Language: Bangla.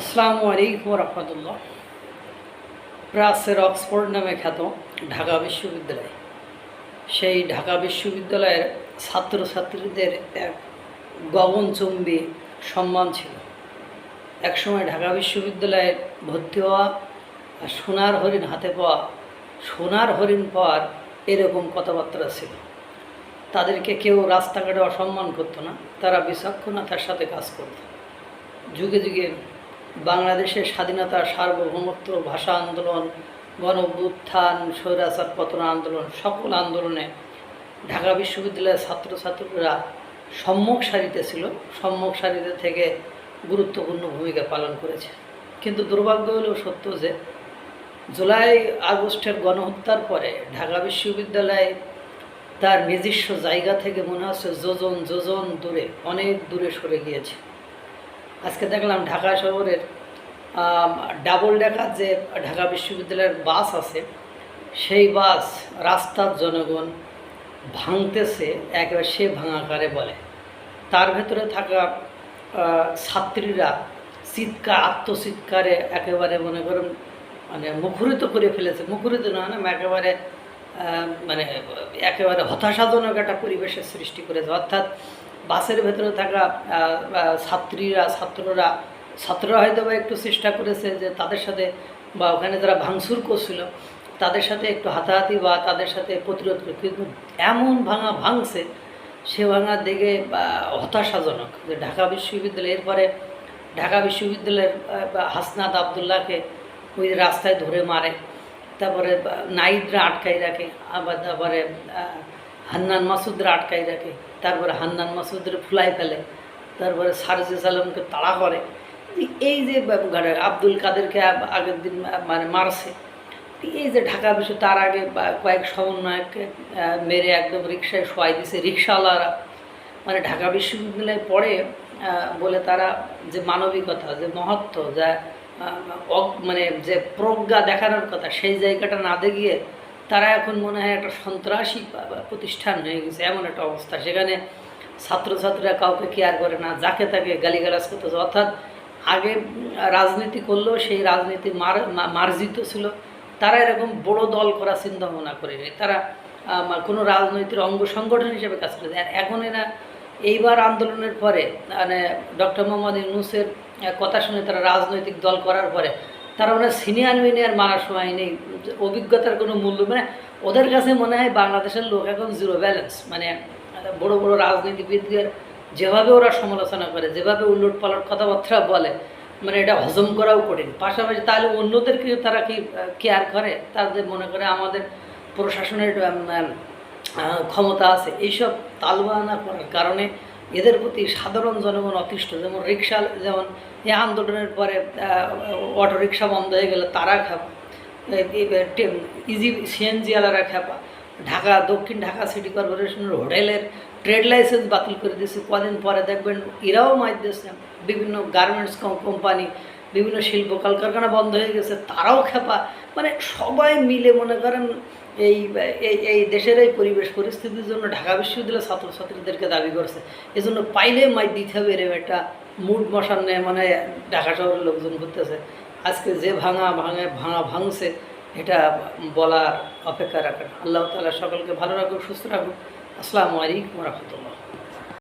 আসসালামু আলাইকুম রহমতুল্লাহ। প্রাসের অক্সফোর্ড নামে খ্যাত ঢাকা বিশ্ববিদ্যালয়। সেই ঢাকা বিশ্ববিদ্যালয়ের ছাত্রছাত্রীদের এক গগনচুম্বী সম্মান ছিল। একসময় ঢাকা বিশ্ববিদ্যালয়ে ভর্তি হওয়া আর সোনার হরিণ হাতে পাওয়া, সোনার হরিণ পাওয়ার এরকম কথাবার্তা ছিল। তাদেরকে কেউ রাস্তাঘাটে অসম্মান করতো না, তারা বিচক্ষণতার সাথে কাজ করত। যুগে যুগে বাংলাদেশের স্বাধীনতা, সার্বভৌমত্ব, ভাষা আন্দোলন গণ স্বৈরাচার, পতন আন্দোলন, সকল আন্দোলনে ঢাকা বিশ্ববিদ্যালয়ের ছাত্রছাত্রীরা সম্মুখ সারিতে ছিল। সম্মুখ সারিতে থেকে গুরুত্বপূর্ণ ভূমিকা পালন করেছে। কিন্তু দুর্ভাগ্য হলেও সত্য যে, জুলাই, আগস্টের গণহত্যার পরে ঢাকা বিশ্ববিদ্যালয় তার নিজস্ব জায়গা থেকে মনে হচ্ছে যোজন যোজন দূরে, অনেক দূরে সরে গিয়েছে। আজকে দেখলাম ঢাকা শহরের ডাবল ডেকার যে ঢাকা বিশ্ববিদ্যালয়ের বাস আছে, সেই বাস রাস্তার জনগণ ভাঙতেছে, একেবারে সে ভাঙাকারে বলে। তার ভেতরে থাকা ছাত্রীরা চিৎকার, আত্মচিৎকারে একেবারে মনে করুন মানে মুখরিত করে ফেলেছে। মুখরিত না না, একেবারে মানে একেবারে হতাশাজনক একটা পরিবেশের সৃষ্টি করেছে। অর্থাৎ বাসের ভেতরে থাকা ছাত্রীরা, ছাত্ররা ছাত্ররা হয়তো বা একটু চেষ্টা করেছে যে তাদের সাথে বা ওখানে যারা ভাঙচুর করছিল, তাদের সাথে একটু হাতাহাতি বা তাদের সাথে প্রতিরোধ করে। কিন্তু এমন ভাঙা ভাঙছে, সে ভাঙা দেখে হতাশাজনক যে ঢাকা বিশ্ববিদ্যালয়ের পরে ঢাকা বিশ্ববিদ্যালয়ের হাসনাত আবদুল্লাহকে ওই রাস্তায় ধরে মারে, তারপরে বা নাইদরা আটকাই রাখে, আবার তারপরে হান্নান মাসুদরা আটকাই রাখে তারপরে হান্নান মাসুদরে ফুলাই ফেলে তারপরে সারজিস আলমকে তাড়া করে। এই যে ব্যাপারটা, আব্দুল কাদেরকে আগের দিন মানে মারছে এই যে ঢাকা বিশ্ব তার আগে কয়েক সমন্বয়ককে মেরে একদম রিক্সায় শোয়াই দিছে রিক্সাওয়ালারা মানে ঢাকা বিশ্ববিদ্যালয়ে পড়ে বলে তারা যে মানবিকতা যে মহত্ব যা মানে যে প্রজ্ঞা দেখানোর কথা সেই জায়গাটা না দেখিয়ে তারা এখন মনে হয় একটা সন্ত্রাসী প্রতিষ্ঠান হয়ে গেছে, এমন একটা অবস্থা। সেখানে ছাত্রছাত্রীরা কাউকে কেয়ার করে না, যাকে তাকে গালিগালাজ করতেছে অর্থাৎ আগে রাজনীতি করলেও সেই রাজনীতি মার মার্জিত ছিল। তারা এরকম বড় দল করার চিন্তা ভাবনা করেনি তারা কোনো রাজনৈতিক অঙ্গ সংগঠন হিসেবে কাজ করেছে আর এখন এরা এইবার আন্দোলনের পরে মানে ডক্টর মোহাম্মদ ইউনুসের কথা শুনে তারা রাজনৈতিক দল করার পরে তারা ওনার সিনিয়র মিনিয়র মারার সময় নেই। অভিজ্ঞতার কোনো মূল্য মানে ওদের কাছে মনে হয় বাংলাদেশের লোক এখন জিরো ব্যালেন্স মানে বড় বড় রাজনীতিবিদদের যেভাবে ওরা সমালোচনা করে, যেভাবে উলট পালট কথাবার্তা বলে মানে এটা হজম করাও কঠিন। পাশাপাশি তাহলে অন্যদেরকে তারা কি কেয়ার করে? তাদের মনে করে আমাদের প্রশাসনের ক্ষমতা আছে। এইসব তালবাহানা করার কারণে এদের প্রতি সাধারণ জনগণ অতিষ্ঠ। যেমন রিক্সা যেমন এই আন্দোলনের পরে অটো রিক্সা বন্ধ হয়ে গেলে তারা খাপা ইজি সিএনজিওয়ালারা খেপা। ঢাকা, দক্ষিণ ঢাকা সিটি কর্পোরেশনের হোটেলের ট্রেড লাইসেন্স বাতিল করে দিয়েছে। কদিন পরে দেখবেন এরাও মাইর দিয়েছে। বিভিন্ন গার্মেন্টস কোম্পানি, বিভিন্ন শিল্প কলকারখানা বন্ধ হয়ে গেছে, তারাও খেপা। মানে সবাই মিলে মনে করেন এই এই দেশের এই পরিবেশ পরিস্থিতির জন্য ঢাকা বিশ্ববিদ্যালয়ের ছাত্রছাত্রীদেরকে দাবি করছে। এজন্য পাইলে মাই দিতে হবে এরকম একটা মুড মশান্নে মানে ঢাকা শহরের লোকজন ঘুরতেছে আজকে যে ভাঙা, ভাঙে, ভাঙা, ভাঙছে, এটা বলার অপেক্ষা রাখেন। আল্লাহ তালা সকলকে ভালো রাখুক, সুস্থ রাখুক। আসসালামু আলাইকুম রহমতুল্লাহ।